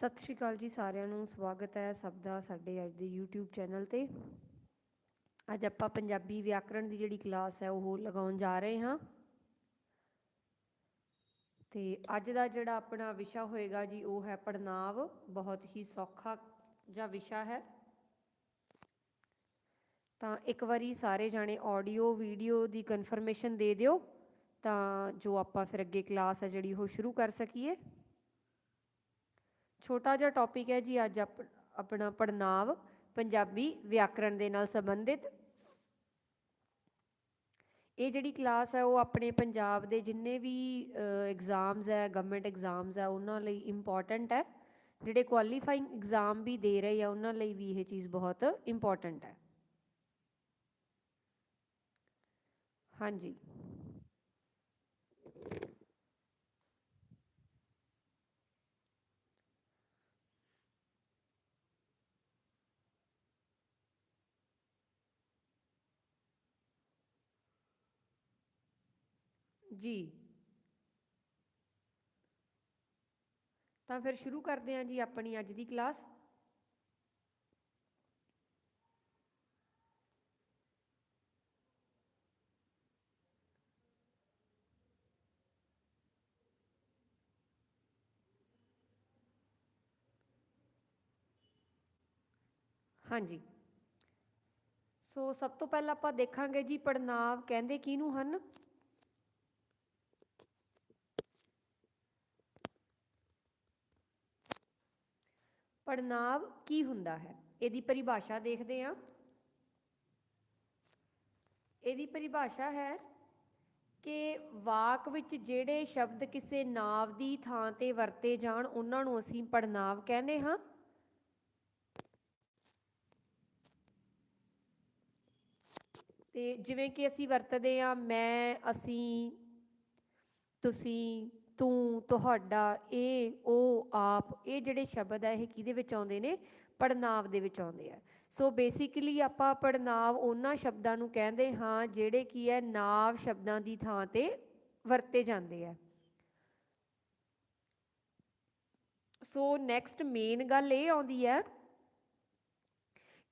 ਸਤਿ ਸ਼੍ਰੀ ਅਕਾਲ ਜੀ ਸਾਰਿਆਂ ਨੂੰ, ਸਵਾਗਤ ਹੈ ਸਭ ਦਾ ਸਾਡੇ ਅੱਜ ਦੇ YouTube ਚੈਨਲ ਤੇ। ਅੱਜ ਆਪਾਂ ਪੰਜਾਬੀ ਵਿਆਕਰਣ ਦੀ ਜਿਹੜੀ ਕਲਾਸ ਹੈ ਉਹ ਲਗਾਉਣ ਜਾ ਰਹੇ ਹਾਂ। ਤੇ ਅੱਜ ਦਾ ਜਿਹੜਾ ਆਪਣਾ ਵਿਸ਼ਾ ਹੋਏਗਾ ਜੀ, ਉਹ ਹੈ ਪੜਨਾਵ ਬਹੁਤ ਹੀ ਸੌਖਾ ਜਿਹਾ ਵਿਸ਼ਾ ਹੈ। ਤਾਂ ਇੱਕ ਵਾਰੀ ਸਾਰੇ ਜਾਣੇ ਆਡੀਓ ਵੀਡੀਓ ਦੀ ਕਨਫਰਮੇਸ਼ਨ ਦੇ ਦਿਓ, ਤਾਂ ਜੋ ਆਪਾਂ ਫਿਰ ਅੱਗੇ ਕਲਾਸ ਹੈ ਜਿਹੜੀ ਉਹ ਸ਼ੁਰੂ ਕਰ ਸਕੀਏ। ਛੋਟਾ ਜਿਹਾ ਟੌਪਿਕ ਹੈ ਜੀ ਅੱਜ ਆਪ- ਆਪਣਾ ਪੜਨਾਵ ਪੰਜਾਬੀ ਵਿਆਕਰਣ ਦੇ ਨਾਲ ਸੰਬੰਧਿਤ। ਇਹ ਜਿਹੜੀ ਕਲਾਸ ਹੈ ਉਹ ਆਪਣੇ ਪੰਜਾਬ ਦੇ ਜਿੰਨੇ ਵੀ ਐਗਜ਼ਾਮਸ ਹੈ ਗਵਰਨਮੈਂਟ ਐਗਜ਼ਾਮਸ ਹੈ, ਉਹਨਾਂ ਲਈ ਇੰਪੋਰਟੈਂਟ ਹੈ। ਜਿਹੜੇ ਕੁਆਲੀਫਾਈਂਗ ਐਗਜ਼ਾਮ ਵੀ ਦੇ ਰਹੇ ਆ, ਉਹਨਾਂ ਲਈ ਵੀ ਇਹ ਚੀਜ਼ ਬਹੁਤ ਇੰਪੋਰਟੈਂਟ ਹੈ। ਹਾਂਜੀ। ਜੀ। ਤਾਂ ਫਿਰ ਸ਼ੁਰੂ ਕਰਦੇ ਹਾਂ ਜੀ ਆਪਣੀ ਅੱਜ ਦੀ ਕਲਾਸ। ਹਾਂਜੀ। ਸੋ ਸਭ ਤੋਂ ਪਹਿਲਾਂ ਆਪਾਂ ਦੇਖਾਂਗੇ ਜੀ ਪੜਨਾਵ ਕਹਿੰਦੇ ਕਿਹਨੂੰ ਹਨ? ਪੜਨਾਵ ਕੀ ਹੁੰਦਾ ਹੈ? ਇਹਦੀ ਪਰਿਭਾਸ਼ਾ ਦੇਖਦੇ ਹਾਂ। ਇਹਦੀ ਪਰਿਭਾਸ਼ਾ ਹੈ ਕਿ ਵਾਕ ਵਿੱਚ ਜਿਹੜੇ ਸ਼ਬਦ ਕਿਸੇ ਨਾਵ ਦੀ ਥਾਂ ਤੇ ਵਰਤੇ ਜਾਣ, ਉਹਨਾਂ ਨੂੰ ਅਸੀਂ ਪੜਨਾਵ ਕਹਿੰਦੇ ਹਾਂ। ਤੇ ਜਿਵੇਂ ਕਿ ਅਸੀਂ ਵਰਤਦੇ ਆ ਮੈਂ, ਅਸੀਂ, ਤੁਸੀਂ ਤੂੰ, ਤੁਹਾਡਾ, ਇਹ, ਉਹ, ਆਪ, ਇਹ ਜਿਹੜੇ ਸ਼ਬਦ ਆ, ਇਹ ਕਿਹਦੇ ਵਿੱਚ ਆਉਂਦੇ ਨੇ? ਪੜਨਾਵ ਦੇ ਵਿੱਚ ਆਉਂਦੇ ਆ। ਸੋ ਬੇਸਿਕਲੀ ਆਪਾਂ ਪੜਨਾਵ ਉਹਨਾਂ ਸ਼ਬਦਾਂ ਨੂੰ ਕਹਿੰਦੇ ਹਾਂ, ਜਿਹੜੇ ਕੀ ਹੈ, ਨਾਵ ਸ਼ਬਦਾਂ ਦੀ ਥਾਂ ਤੇ ਵਰਤੇ ਜਾਂਦੇ ਆ। ਸੋ ਨੈਕਸਟ ਮੇਨ ਗੱਲ ਇਹ ਆਉਂਦੀ ਹੈ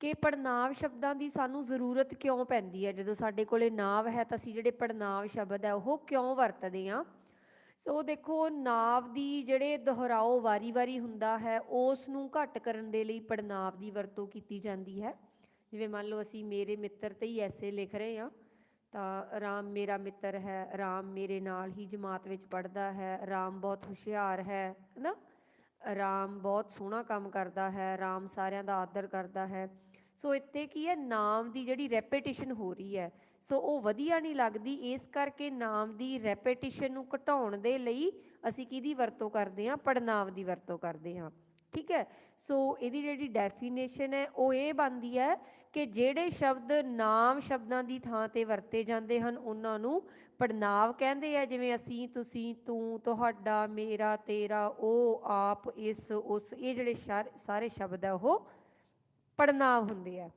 ਕਿ ਪੜਨਾਵ ਸ਼ਬਦਾਂ ਦੀ ਸਾਨੂੰ ਜ਼ਰੂਰਤ ਕਿਉਂ ਪੈਂਦੀ ਹੈ? ਜਦੋਂ ਸਾਡੇ ਕੋਲੇ ਨਾਵ ਹੈ, ਤਾਂ ਅਸੀਂ ਜਿਹੜੇ ਪੜਨਾਵ ਸ਼ਬਦ ਹੈ, ਉਹ ਕਿਉਂ ਵਰਤਦੇ ਹਾਂ? ਸੋ ਦੇਖੋ, ਨਾਵ ਦੀ ਜਿਹੜੇ ਦੁਹਰਾਓ ਵਾਰੀ-ਵਾਰੀ ਹੁੰਦਾ ਹੈ ਉਸ ਨੂੰ ਘੱਟ ਕਰਨ ਦੇ ਲਈ ਪੜਨਾਵ ਦੀ ਵਰਤੋਂ ਕੀਤੀ ਜਾਂਦੀ ਹੈ। ਜਿਵੇਂ ਮੰਨ ਲਓ, ਅਸੀਂ ਮੇਰੇ ਮਿੱਤਰ ਤੇ ਹੀ ਐਸੇ ਲਿਖ ਰਹੇ ਹਾਂ, ਤਾਂ ਰਾਮ ਮੇਰਾ ਮਿੱਤਰ ਹੈ, ਰਾਮ ਮੇਰੇ ਨਾਲ ਹੀ ਜਮਾਤ ਵਿੱਚ ਪੜਦਾ ਹੈ, ਰਾਮ ਬਹੁਤ ਹੁਸ਼ਿਆਰ ਹੈ, ਹੈਨਾ? ਰਾਮ ਬਹੁਤ ਸੋਹਣਾ ਕੰਮ ਕਰਦਾ ਹੈ, ਰਾਮ ਸਾਰਿਆਂ ਦਾ ਆਦਰ ਕਰਦਾ ਹੈ। ਸੋ ਇੱਥੇ ਕੀ ਹੈ, ਨਾਮ ਦੀ ਜਿਹੜੀ ਰੈਪੀਟੀਸ਼ਨ ਹੋ ਰਹੀ ਹੈ। ਸੋ ਉਹ ਵਧੀਆ ਨਹੀਂ ਲੱਗਦੀ, ਇਸ ਕਰਕੇ ਨਾਮ ਦੀ ਰੈਪੀਟੀਸ਼ਨ ਨੂੰ ਘਟਾਉਣ ਦੇ ਲਈ ਅਸੀਂ ਕਿਹਦੀ ਵਰਤੋਂ ਕਰਦੇ ਹਾਂ? ਪੜਨਾਮ ਦੀ ਵਰਤੋਂ ਕਰਦੇ ਹਾਂ। ਠੀਕ ਹੈ? ਸੋ ਇਹਦੀ ਜਿਹੜੀ ਡੈਫੀਨੇਸ਼ਨ ਹੈ, ਉਹ ਇਹ ਬਣਦੀ ਹੈ ਕਿ ਜਿਹੜੇ ਸ਼ਬਦ ਨਾਮ ਸ਼ਬਦਾਂ ਦੀ ਥਾਂ ਤੇ ਵਰਤੇ ਜਾਂਦੇ ਹਨ, ਉਹਨਾਂ ਨੂੰ ਪੜਨਾਵ ਕਹਿੰਦੇ ਆ। ਜਿਵੇਂ ਅਸੀਂ, ਤੁਸੀਂ, ਤੂੰ, ਤੁਹਾਡਾ, ਮੇਰਾ, ਤੇਰਾ, ਉਹ, ਆਪ, ਇਸ, ਉਸ, ਇਹ ਜਿਹੜੇ ਸਾਰੇ ਸ਼ਬਦ ਆ ਉਹ ਪੜਨਾਵ ਹੁੰਦੇ ਆ।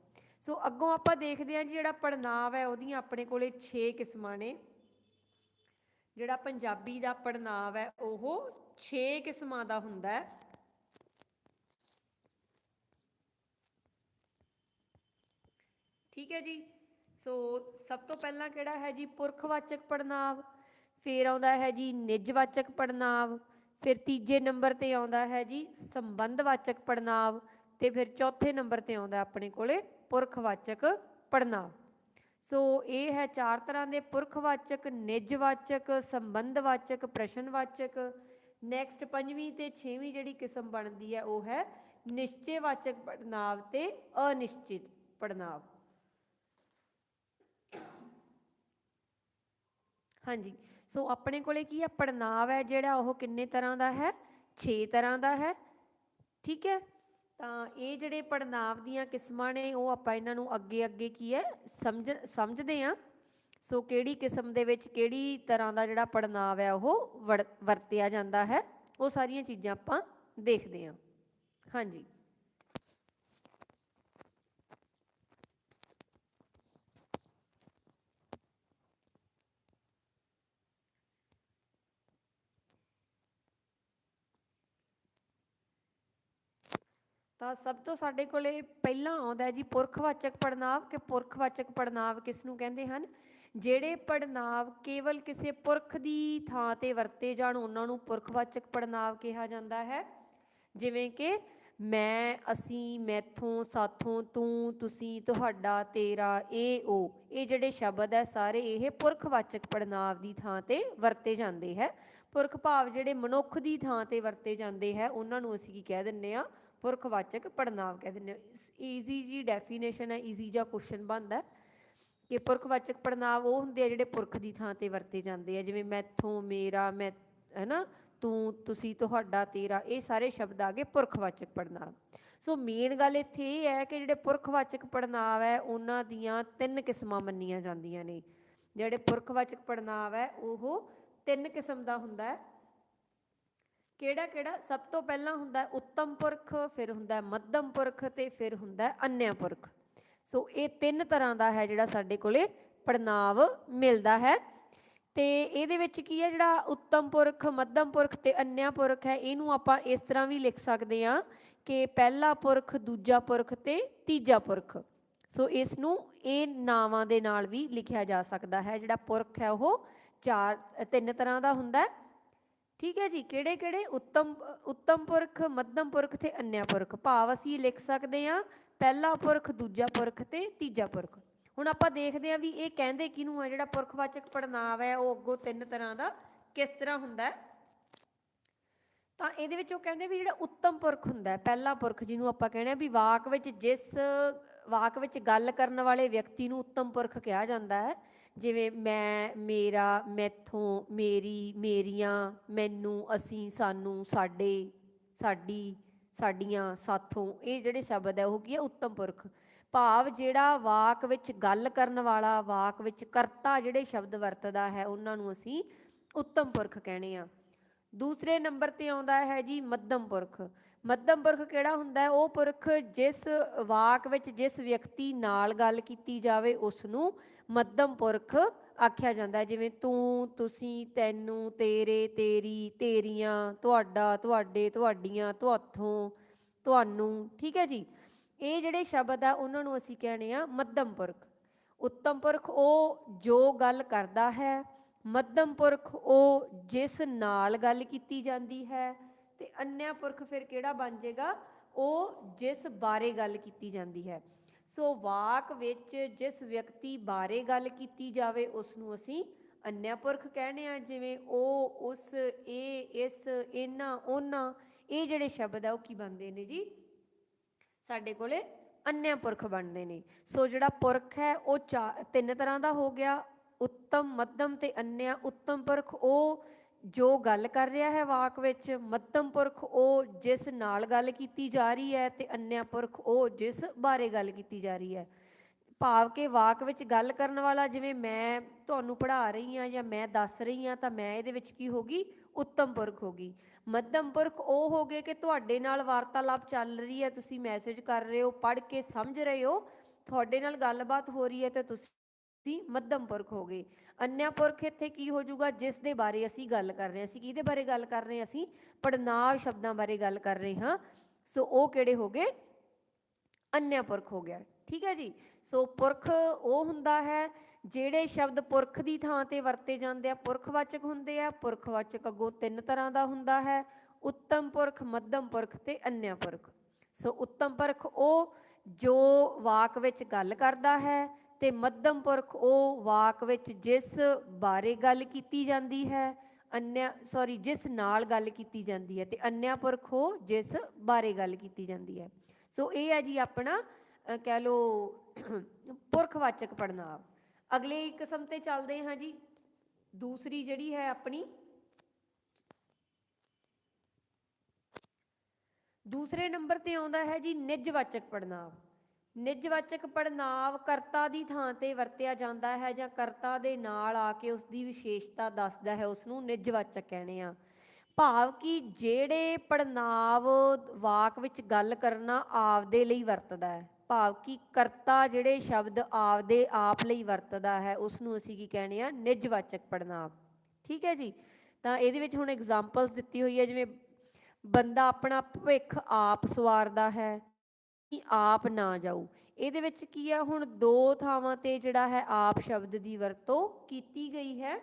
ਸੋ ਅੱਗੋਂ ਆਪਾਂ ਦੇਖਦੇ ਹਾਂ ਜੀ ਜਿਹੜਾ ਪੜਨਾਵ ਹੈ ਉਹਦੀਆਂ ਆਪਣੇ ਕੋਲੇ 6 ਕਿਸਮਾਂ ਨੇ। ਜਿਹੜਾ ਪੰਜਾਬੀ ਦਾ ਪੜਨਾਵ ਹੈ ਉਹ 6 ਕਿਸਮਾਂ ਦਾ ਹੁੰਦਾ ਹੈ। ਠੀਕ ਹੈ ਜੀ। ਸੋ ਸਭ ਤੋਂ ਪਹਿਲਾਂ ਕਿਹੜਾ ਹੈ ਜੀ? ਪੁਰਖਵਾਚਕ ਪੜਨਾਵ ਫਿਰ ਆਉਂਦਾ ਹੈ ਜੀ ਨਿਜਵਾਚਕ ਪੜਨਾਵ ਫਿਰ ਤੀਜੇ ਨੰਬਰ ਤੇ ਆਉਂਦਾ ਹੈ ਜੀ ਸੰਬੰਧਵਾਚਕ ਪੜਨਾਵ ਤੇ ਫਿਰ ਚੌਥੇ ਨੰਬਰ ਤੇ ਆਉਂਦਾ ਆਪਣੇ ਕੋਲੇ ਪੁਰਖਵਾਚਕ ਪੜਨਾਵ ਸੋ ਇਹ ਹੈ ਚਾਰ ਤਰ੍ਹਾਂ ਦੇ ਪੁਰਖਵਾਚਕ, ਨਿਜਵਾਚਕ, ਸੰਬੰਧਵਾਚਕ, ਪ੍ਰਸ਼ਨਵਾਚਕ। ਨੈਕਸਟ ਪੰਜਵੀਂ ਤੇ ਛੇਵੀਂ ਜਿਹੜੀ ਕਿਸਮ ਬਣਦੀ ਹੈ, ਉਹ ਹੈ ਨਿਸ਼ਚੈਵਾਚਕ ਪੜਨਾਵ ਤੇ ਅਨਿਸ਼ਚਿਤ ਪੜਨਾਵ ਹਾਂਜੀ, ਸੋ ਆਪਣੇ ਕੋਲੇ ਕੀ ਹੈ? ਪੜਨਾਵ ਹੈ ਜਿਹੜਾ ਉਹ ਕਿੰਨੇ ਤਰ੍ਹਾਂ ਦਾ ਹੈ? 6 ਤਰ੍ਹਾਂ ਦਾ ਹੈ। ਠੀਕ ਹੈ? ਤਾਂ ਇਹ ਜਿਹੜੇ ਪੜਨਾਵ ਦੀਆਂ ਕਿਸਮਾਂ ਨੇ, ਉਹ ਆਪਾਂ ਇਹਨਾਂ ਨੂੰ ਅੱਗੇ ਅੱਗੇ ਕੀ ਹੈ, ਸਮਝ, ਸਮਝਦੇ ਆ ਸੋ ਕਿਹੜੀ ਕਿਸਮ ਦੇ ਵਿੱਚ ਕਿਹੜੀ ਤਰ੍ਹਾਂ ਦਾ ਜਿਹੜਾ ਪੜਨਾਵ ਹੈ, ਉਹ ਵਰਤਿਆ ਜਾਂਦਾ ਹੈ, ਉਹ ਸਾਰੀਆਂ ਚੀਜ਼ਾਂ ਆਪਾਂ ਦੇਖਦੇ ਹਾਂ। ਹਾਂਜੀ। ਤਾਂ ਸਭ ਤੋਂ ਸਾਡੇ ਕੋਲੇ ਪਹਿਲਾਂ ਆਉਂਦਾ ਹੈ ਜੀ ਪੁਰਖਵਾਚਕ ਪੜਨਾਵ ਕਿ ਪੁਰਖਵਾਚਕ ਪੜਨਾਵ ਕਿਸ ਨੂੰ ਕਹਿੰਦੇ ਹਨ? ਜਿਹੜੇ ਪੜਨਾਵ ਕੇਵਲ ਕਿਸੇ ਪੁਰਖ ਦੀ ਥਾਂ ਤੇ ਵਰਤੇ ਜਾਣ, ਉਹਨਾਂ ਨੂੰ ਪੁਰਖਵਾਚਕ ਪੜਨਾਵ ਕਿਹਾ ਜਾਂਦਾ ਹੈ। ਜਿਵੇਂ ਕਿ ਮੈਂ, ਅਸੀਂ, ਮੈਥੋਂ, ਸਾਥੋਂ, ਤੂੰ, ਤੁਸੀਂ, ਤੁਹਾਡਾ, ਤੇਰਾ, ਇਹ, ਉਹ। ਇਹ ਜਿਹੜੇ ਸ਼ਬਦ ਹੈ, ਸਾਰੇ ਇਹ ਪੁਰਖਵਾਚਕ ਪੜਨਾਵ ਦੀ ਥਾਂ ਤੇ ਵਰਤੇ ਜਾਂਦੇ ਹੈ। ਪੁਰਖ ਭਾਵ ਜਿਹੜੇ ਮਨੁੱਖ ਦੀ ਥਾਂ ਤੇ ਵਰਤੇ ਜਾਂਦੇ ਹੈ, ਉਹਨਾਂ ਨੂੰ ਅਸੀਂ ਕੀ ਕਹਿ ਦਿੰਨੇ ਆ ਪੁਰਖਵਾਚਕ ਪੜਨਾਂਵ ਕਹਿ ਦਿੰਨੇ ਆ ਈਜ਼ੀ ਜੀ ਡੈਫੀਨੇਸ਼ਨ ਹੈ ਈਜ਼ੀ ਜਿਹਾ ਕੁਐਸਚਨ ਬਣਦਾ ਕਿ ਪੁਰਖਵਾਚਕ ਪੜਨਾਂਵ ਉਹ ਹੁੰਦੇ ਆ ਜਿਹੜੇ ਪੁਰਖ ਦੀ ਥਾਂ ਤੇ ਵਰਤੇ ਜਾਂਦੇ ਆ, ਜਿਵੇਂ ਮੈਥੋਂ ਮੇਰਾ ਮੈਂ ਹੈਨਾ, ਤੂੰ, ਤੁਸੀਂ, ਤੁਹਾਡਾ, ਤੇਰਾ, ਇਹ ਸਾਰੇ ਸ਼ਬਦ ਆ ਗਏ ਪੁਰਖਵਾਚਕ ਪੜਨਾਂਵ ਸੋ ਮੇਨ ਗੱਲ ਇੱਥੇ ਇਹ ਹੈ ਕਿ ਜਿਹੜੇ ਪੁਰਖਵਾਚਕ ਪੜਨਾਂਵ ਹੈ, ਉਹਨਾਂ ਦੀਆਂ ਤਿੰਨ ਕਿਸਮਾਂ ਮੰਨੀਆਂ ਜਾਂਦੀਆਂ ਨੇ। ਜਿਹੜੇ ਪੁਰਖਵਾਚਕ ਪੜਨਾਂਵ ਹੈ, ਉਹ ਤਿੰਨ ਕਿਸਮ ਦਾ ਹੁੰਦਾ ਹੈ। ਕਿਹੜਾ ਕਿਹੜਾ? ਸਭ ਤੋਂ ਪਹਿਲਾਂ ਹੁੰਦਾ ਉੱਤਮ ਪੁਰਖ, ਫਿਰ ਹੁੰਦਾ ਮੱਧਮ ਪੁਰਖ ਤੇ ਫਿਰ ਹੁੰਦਾ ਹੈ ਪੁਰਖ। ਸੋ ਇਹ ਤਿੰਨ ਤਰ੍ਹਾਂ ਦਾ ਹੈ ਜਿਹੜਾ ਸਾਡੇ ਕੋਲੇ ਪੜਨਾਵ ਮਿਲਦਾ ਹੈ। ਤੇ ਇਹਦੇ ਵਿੱਚ ਕੀ ਹੈ ਜਿਹੜਾ ਉੱਤਮ ਪੁਰਖ, ਮੱਧਮ ਪੁਰਖ ਤੇ ਅੰਨਿਆ ਪੁਰਖ ਹੈ, ਇਹਨੂੰ ਆਪਾਂ ਇਸ ਤਰ੍ਹਾਂ ਵੀ ਲਿਖ ਸਕਦੇ ਹਾਂ ਕਿ ਪਹਿਲਾ ਪੁਰਖ, ਦੂਜਾ ਪੁਰਖ ਤੇ ਤੀਜਾ ਪੁਰਖ। ਸੋ ਇਸ ਨੂੰ ਇਹ ਨਾਵਾਂ ਦੇ ਨਾਲ ਵੀ ਲਿਖਿਆ ਜਾ ਸਕਦਾ ਹੈ। ਜਿਹੜਾ ਪੁਰਖ ਹੈ ਉਹ ਚਾਰ, ਤਿੰਨ ਤਰ੍ਹਾਂ ਦਾ ਹੁੰਦਾ ਹੈ। ਠੀਕ ਹੈ ਜੀ ਕਿਹੜੇ ਕਿਹੜੇ ਉੱਤਮ ਉੱਤਮ ਪੁਰਖ, ਮੱਧਮ ਪੁਰਖ ਤੇ ਅੰਨਿਆ ਪੁਰਖ। ਭਾਵ ਅਸੀਂ ਲਿਖ ਸਕਦੇ ਹਾਂ, ਪਹਿਲਾ ਪੁਰਖ, ਦੂਜਾ ਪੁਰਖ ਤੇ ਤੀਜਾ ਪੁਰਖ। ਹੁਣ ਆਪਾਂ ਦੇਖਦੇ ਹਾਂ ਵੀ ਇਹ ਕਹਿੰਦੇ ਕਿਹਨੂੰ ਹੈ ਜਿਹੜਾ ਪੁਰਖਵਾਚਕ ਪੜਨਾਵ ਹੈ, ਉਹ ਅੱਗੋਂ ਤਿੰਨ ਤਰ੍ਹਾਂ ਦਾ ਕਿਸ ਤਰ੍ਹਾਂ ਹੁੰਦਾ ਹੈ? ਤਾਂ ਇਹਦੇ ਵਿੱਚ ਉਹ ਕਹਿੰਦੇ ਵੀ ਜਿਹੜਾ ਉੱਤਮ ਪੁਰਖ ਹੁੰਦਾ ਪਹਿਲਾ ਪੁਰਖ ਜਿਹਨੂੰ ਆਪਾਂ ਕਹਿੰਦੇ ਵੀ ਵਾਕ ਵਿੱਚ ਜਿਸ ਵਾਕ ਵਿੱਚ ਗੱਲ ਕਰਨ ਵਾਲੇ ਵਿਅਕਤੀ ਨੂੰ ਉੱਤਮ ਪੁਰਖ ਕਿਹਾ ਜਾਂਦਾ ਹੈ ਜਿਵੇਂ ਮੈਂ, ਮੇਰਾ, ਮੈਥੋਂ, ਮੇਰੀ, ਮੇਰੀਆਂ, ਮੈਨੂੰ, ਅਸੀਂ, ਸਾਨੂੰ, ਸਾਡੇ, ਸਾਡੀ, ਸਾਡੀਆਂ, ਸਾਥੋਂ, ਇਹ ਜਿਹੜੇ ਸ਼ਬਦ ਹੈ ਉਹ ਕੀ ਹੈ ਉੱਤਮ ਪੁਰਖ। ਭਾਵ ਜਿਹੜਾ ਵਾਕ ਵਿੱਚ ਗੱਲ ਕਰਨ ਵਾਲਾ, ਵਾਕ ਵਿੱਚ ਕਰਤਾ ਜਿਹੜੇ ਸ਼ਬਦ ਵਰਤਦਾ ਹੈ, ਉਹਨਾਂ ਨੂੰ ਅਸੀਂ ਉੱਤਮ ਪੁਰਖ ਕਹਿੰਦੇ ਆ ਦੂਸਰੇ ਨੰਬਰ ਤੇ ਆਉਂਦਾ ਹੈ ਜੀ, ਮੱਧਮ ਪੁਰਖ। ਮੱਧਮ ਪੁਰਖ ਕਿਹੜਾ ਹੁੰਦਾ ਹੈ? ਉਹ ਪੁਰਖ ਜਿਸ ਵਾਕ ਵਿੱਚ ਜਿਸ ਵਿਅਕਤੀ ਨਾਲ ਗੱਲ ਕੀਤੀ ਜਾਵੇ ਉਸ ਨੂੰ ਮੱਧਮ ਪੁਰਖ ਆਖਿਆ ਜਾਂਦਾ ਹੈ, ਜਿਵੇਂ ਤੂੰ, ਤੁਸੀਂ, ਤੈਨੂੰ, ਤੇਰੇ, ਤੇਰੀ, ਤੇਰੀਆਂ, ਤੁਹਾਡਾ, ਤੁਹਾਡੇ, ਤੁਹਾਡੀਆਂ, ਤੁਹਾਥੋਂ, ਤੁਹਾਨੂੰ, ਠੀਕ ਹੈ ਜੀ? ਇਹ ਜਿਹੜੇ ਸ਼ਬਦ ਆ, ਉਹਨਾਂ ਨੂੰ ਅਸੀਂ ਕਹਿੰਦੇ ਆ ਮੱਧਮ ਪੁਰਖ। ਉੱਤਮ ਪੁਰਖ ਉਹ ਜੋ ਗੱਲ ਕਰਦਾ ਹੈ, ਮੱਧਮ ਪੁਰਖ ਉਹ ਜਿਸ ਨਾਲ ਗੱਲ ਕੀਤੀ ਜਾਂਦੀ ਹੈ, ਤੇ ਅੰਨਿਆ ਪੁਰਖ ਫਿਰ ਕਿਹੜਾ ਬਣ ਜਾਏਗਾ? ਉਹ ਜਿਸ ਬਾਰੇ ਗੱਲ ਕੀਤੀ ਜਾਂਦੀ ਹੈ। ਸੋ ਵਾਕ ਵਿੱਚ ਜਿਸ ਵਿਅਕਤੀ ਬਾਰੇ ਗੱਲ ਕੀਤੀ ਜਾਵੇ ਉਸ ਨੂੰ ਅਸੀਂ ਅੰਨਿਆ ਪੁਰਖ ਕਹਿੰਦੇ ਆ ਜਿਵੇਂ ਉਹ, ਉਸ, ਇਹ, ਇਸ, ਇਹਨਾਂ, ਉਹਨਾਂ, ਇਹ ਜਿਹੜੇ ਸ਼ਬਦ ਆ, ਉਹ ਕੀ ਬਣਦੇ ਨੇ ਜੀ? ਸਾਡੇ ਕੋਲੇ ਅੰਨਿਆ ਪੁਰਖ ਬਣਦੇ ਨੇ। ਸੋ ਜਿਹੜਾ ਪੁਰਖ ਹੈ, ਉਹ ਤਿੰਨ ਤਰ੍ਹਾਂ ਦਾ ਹੋ ਗਿਆ, ਉੱਤਮ, ਮੱਧਮ ਤੇ ਅੰਨਿਆ। ਉੱਤਮ ਪੁਰਖ ਉਹ ਜੋ ਗੱਲ ਕਰ ਰਿਹਾ ਹੈ ਵਾਕ ਵਿੱਚ, ਮੱਧਮ ਪੁਰਖ ਉਹ ਜਿਸ ਨਾਲ ਗੱਲ ਕੀਤੀ ਜਾ ਰਹੀ ਹੈ ਤੇ ਅੰਨਿਆ ਪੁਰਖ ਉਹ ਜਿਸ ਬਾਰੇ ਗੱਲ ਕੀਤੀ ਜਾ ਰਹੀ ਹੈ। ਭਾਵ ਕਿ ਵਾਕ ਵਿੱਚ ਗੱਲ ਕਰਨ ਵਾਲਾ ਜਿਵੇਂ ਮੈਂ ਤੁਹਾਨੂੰ ਪੜ੍ਹਾ ਰਹੀ ਹਾਂ ਜਾਂ ਮੈਂ ਦੱਸ ਰਹੀ ਹਾਂ ਤਾਂ ਮੈਂ ਇਹਦੇ ਵਿੱਚ ਕੀ ਹੋਗੀ ਉੱਤਮ ਪੁਰਖ ਹੋਗੀ ਮੱਧਮ ਪੁਰਖ ਉਹ ਹੋਗੇ ਕਿ ਤੁਹਾਡੇ ਨਾਲ ਵਾਰਤਾਲਾਪ ਚੱਲ ਰਹੀ ਹੈ, ਤੁਸੀਂ ਮੈਸੇਜ ਕਰ ਰਹੇ ਹੋ, ਪੜ੍ਹ ਕੇ ਸਮਝ ਰਹੇ ਹੋ, ਤੁਹਾਡੇ ਨਾਲ ਗੱਲਬਾਤ ਹੋ ਰਹੀ ਹੈ ਤੇ ਤੁਸੀਂ ਮੱਧਮ ਪੁਰਖ ਹੋ ਗਏ। ਅੰਨਿਆ ਪੁਰਖ ਇੱਥੇ ਕੀ ਹੋ ਜਾਊਗਾ? ਜਿਸ ਦੇ ਬਾਰੇ ਅਸੀਂ ਗੱਲ ਕਰ ਰਹੇ ਹਾਂ। ਅਸੀਂ ਕਿਹਦੇ ਬਾਰੇ ਗੱਲ ਕਰ ਰਹੇ ਹਾਂ? ਅਸੀਂ ਪੜਨਾਵ ਸ਼ਬਦਾਂ ਬਾਰੇ ਗੱਲ ਕਰ ਰਹੇ ਹਾਂ। ਸੋ ਉਹ ਕਿਹੜੇ ਹੋ ਗਏ? ਅੰਨਿਆ ਪੁਰਖ ਹੋ ਗਿਆ। ਠੀਕ ਹੈ ਜੀ? ਸੋ ਪੁਰਖ ਉਹ ਹੁੰਦਾ ਹੈ ਜਿਹੜੇ ਸ਼ਬਦ ਪੁਰਖ ਦੀ ਥਾਂ ਤੇ ਵਰਤੇ ਜਾਂਦੇ ਆ। ਪੁਰਖਵਾਚਕ ਹੁੰਦੇ ਆ। ਪੁਰਖਵਾਚਕ ਅੱਗੋਂ ਤਿੰਨ ਤਰ੍ਹਾਂ ਦਾ ਹੁੰਦਾ ਹੈ। ਉੱਤਮ ਪੁਰਖ, ਮੱਧਮ ਪੁਰਖ ਤੇ ਅੰਨਿਆ ਪੁਰਖ। ਸੋ ਉੱਤਮ ਪੁਰਖ ਉਹ ਜੋ ਵਾਕ ਵਿੱਚ ਗੱਲ ਕਰਦਾ ਹੈ। ਤੇ ਮੱਧਮ ਪੁਰਖ ਉਹ ਵਾਕ ਵਿੱਚ ਜਿਸ ਬਾਰੇ ਗੱਲ ਕੀਤੀ ਜਾਂਦੀ ਹੈ, ਅੰਨਿਆ ਸੌਰੀ ਜਿਸ ਨਾਲ ਗੱਲ ਕੀਤੀ ਜਾਂਦੀ ਹੈ ਤੇ ਅੰਨਿਆ ਪੁਰਖ ਉਹ ਜਿਸ ਬਾਰੇ ਗੱਲ ਕੀਤੀ ਜਾਂਦੀ ਹੈ। ਸੋ ਇਹ ਹੈ ਜੀ ਆਪਣਾ ਕਹਿ ਲੋ ਪੁਰਖਵਾਚਕ ਪੜਨਾਵ ਅਗਲੇ ਕਿਸਮ ਤੇ ਚੱਲਦੇ ਹਾਂ ਜੀ। ਦੂਸਰੀ ਜਿਹੜੀ ਹੈ ਆਪਣੀ, ਦੂਸਰੇ ਨੰਬਰ ਤੇ ਆਉਂਦਾ ਹੈ ਜੀ ਨਿਜਵਾਚਕ ਪੜਨਾਵ ਨਿਜਵਾਚਕ ਪੜਨਾਵ ਕਰਤਾ ਦੀ ਥਾਂ ਤੇ ਵਰਤਿਆ ਜਾਂਦਾ ਹੈ ਜਾਂ ਕਰਤਾ ਦੇ ਨਾਲ ਆ ਕੇ ਉਸ ਦੀ ਵਿਸ਼ੇਸ਼ਤਾ ਦੱਸਦਾ ਹੈ ਉਸ ਨੂੰ ਨਿਜਵਾਚਕ ਕਹਿੰਦੇ ਆ। ਭਾਵ ਕਿ ਜਿਹੜੇ ਪੜਨਾਵ ਵਾਕ ਵਿੱਚ ਗੱਲ ਕਰਨਾ ਆਪਦੇ ਲਈ ਵਰਤਦਾ ਹੈ, ਭਾਵ ਕਿ ਕਰਤਾ ਜਿਹੜੇ ਸ਼ਬਦ ਆਪਦੇ ਆਪ ਲਈ ਵਰਤਦਾ ਹੈ ਉਸ ਨੂੰ ਅਸੀਂ ਕੀ ਕਹਿੰਦੇ ਆ, ਨਿਜਵਾਚਕ ਪੜਨਾਵ ਠੀਕ ਹੈ ਜੀ? ਤਾਂ ਇਹਦੇ ਵਿੱਚ ਹੁਣ ਐਗਜ਼ਾਮਪਲਸ ਦਿੱਤੀ ਹੋਈ ਹੈ, ਜਿਵੇਂ ਬੰਦਾ ਆਪਣਾ ਭਵਿੱਖ ਆਪ ਸਵਾਰਦਾ ਹੈ ਆਪ ਨਾ ਜਾਊ। ਇਹਦੇ ਵਿੱਚ ਕੀ ਹੈ ਹੁਣ ਦੋ ਥਾਵਾਂ ਤੇ ਜਿਹੜਾ ਹੈ, ਆਪ ਸ਼ਬਦ ਦੀ ਵਰਤੋਂ ਕੀਤੀ ਗਈ ਹੈ।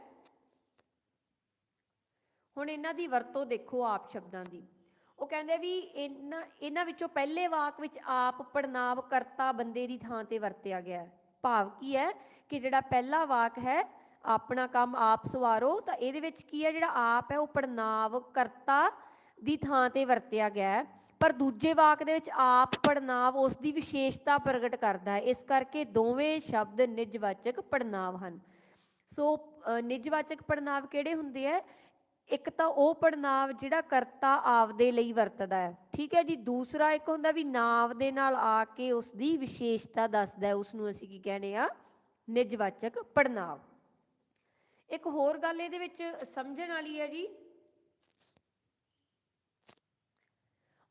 ਹੁਣ ਇਹਨਾਂ ਦੀ ਵਰਤੋਂ ਦੇਖੋ ਆਪ ਸ਼ਬਦਾਂ ਦੀ। ਉਹ ਕਹਿੰਦੇ ਵੀ ਇਹਨਾਂ ਇਹਨਾਂ ਵਿੱਚੋਂ ਪਹਿਲੇ ਵਾਕ ਵਿੱਚ ਆਪ ਪੜਨਾਵ ਕਰਤਾ ਬੰਦੇ ਦੀ ਥਾਂ ਤੇ ਵਰਤਿਆ ਗਿਆ ਭਾਵ ਕੀ ਹੈ ਕਿ ਜਿਹੜਾ ਪਹਿਲਾ ਵਾਕ ਹੈ, ਆਪਣਾ ਕੰਮ ਆਪ ਸਵਾਰੋ, ਤਾਂ ਇਹਦੇ ਵਿੱਚ ਕੀ ਹੈ? ਜਿਹੜਾ ਆਪ ਹੈ, ਉਹ ਪੜਨਾਵ ਕਰਤਾ ਦੀ ਥਾਂ ਤੇ ਵਰਤਿਆ ਗਿਆ ਹੈ। ਪਰ ਦੂਜੇ ਵਾਕ ਦੇ ਵਿੱਚ ਆਪ ਪੜਨਾਵ ਉਸ ਦੀ ਵਿਸ਼ੇਸ਼ਤਾ ਪ੍ਰਗਟ ਕਰਦਾ ਹੈ। ਇਸ ਕਰਕੇ ਦੋਵੇਂ ਸ਼ਬਦ ਨਿਜਵਾਚਕ ਪੜਨਾਵ ਹਨ। ਸੋ ਅ, ਨਿਜਵਾਚਕ ਪੜਨਾਵ ਕਿਹੜੇ ਹੁੰਦੇ ਆ? ਇੱਕ ਤਾਂ ਉਹ ਪੜਨਾਵ ਜਿਹੜਾ ਕਰਤਾ ਆਪਦੇ ਲਈ ਵਰਤਦਾ ਹੈ। ਠੀਕ ਹੈ ਜੀ? ਦੂਸਰਾ ਇੱਕ ਹੁੰਦਾ ਵੀ ਨਾਵ ਦੇ ਨਾਲ ਆ ਕੇ ਉਸ ਦੀ ਵਿਸ਼ੇਸ਼ਤਾ ਦੱਸਦਾ ਹੈ। ਉਸ ਨੂੰ ਅਸੀਂ ਕੀ ਕਹਿੰਦੇ ਆ ਨਿਜਵਾਚਕ ਪੜਨਾਵ ਇੱਕ ਹੋਰ ਗੱਲ ਇਹਦੇ ਵਿੱਚ ਸਮਝਣ ਵਾਲੀ ਹੈ ਜੀ।